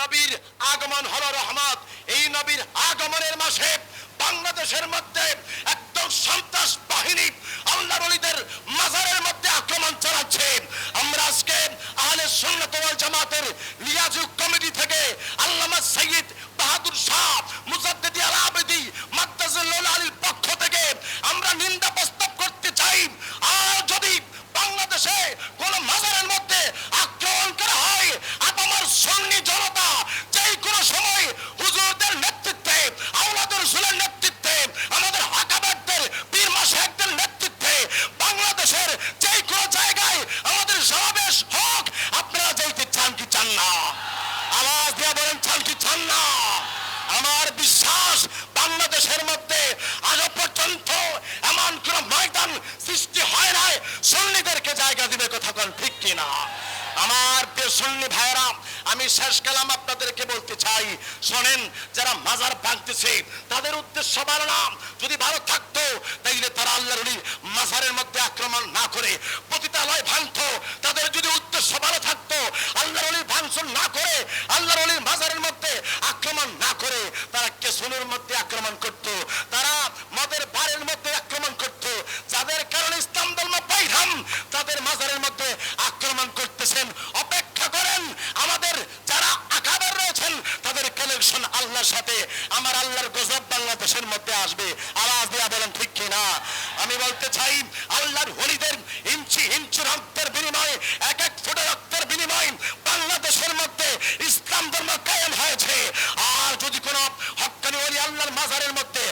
নবীর আগমন হলো রহমত। এই নবীর আগমনের মাসে বাংলাদেশের মধ্যে একদম সন্ত্রাস বাহিনী আল্লাহ বলিদের মাজারের মধ্যে আক্রমণ চালাচ্ছে। আমরা আজকে আহলে সুন্নাত জামাতের লিয়াজু সন্নি ভাইরা আমি শেষ কালাম আপনাদেরকে বলতে চাই। শোনেন, যারা মাজার ভাঙতেছে, তাদের উদ্দেশ্য ভালো না। যদি ভালো থাকতো, তাইলে তারা আল্লাহর মাজারের মধ্যে আক্রমণ না করে, পতিতালয় ভাঙতো। তাদের যদি উদ্দেশ্য ভালো থাকতো, আল্লাহর ভাঙচুর না করে, আল্লাহর ওলির মাজারের মধ্যে আক্রমণ না করে, তারা কেসুনের মধ্যে আক্রমণ করত। তারা মদের বারের মধ্যে আক্রমণ করত। যাদের কারণে ইসলাম ধর্ম পাইলাম তাদের মাজারের মধ্যে আক্রমণ করতেছেন। আল্লাহর সাথে আমার আল্লাহর গজব বাংলাদেশের মধ্যে আসবে। আওয়াজ দিয়া বলেন, ঠিক কিনা? আমি বলতে চাই, আল্লাহর হলিদের ইঞ্চি ইঞ্চি রক্তের বিনিময়ে, এক এক ফুটে রক্তের বিনিময়ে বাংলাদেশের মধ্যে ইসলাম ধর্ম কায়েম হয়েছে। আর যদি কোনো হকানি ওলি আল্লাহর মাজারের মধ্যে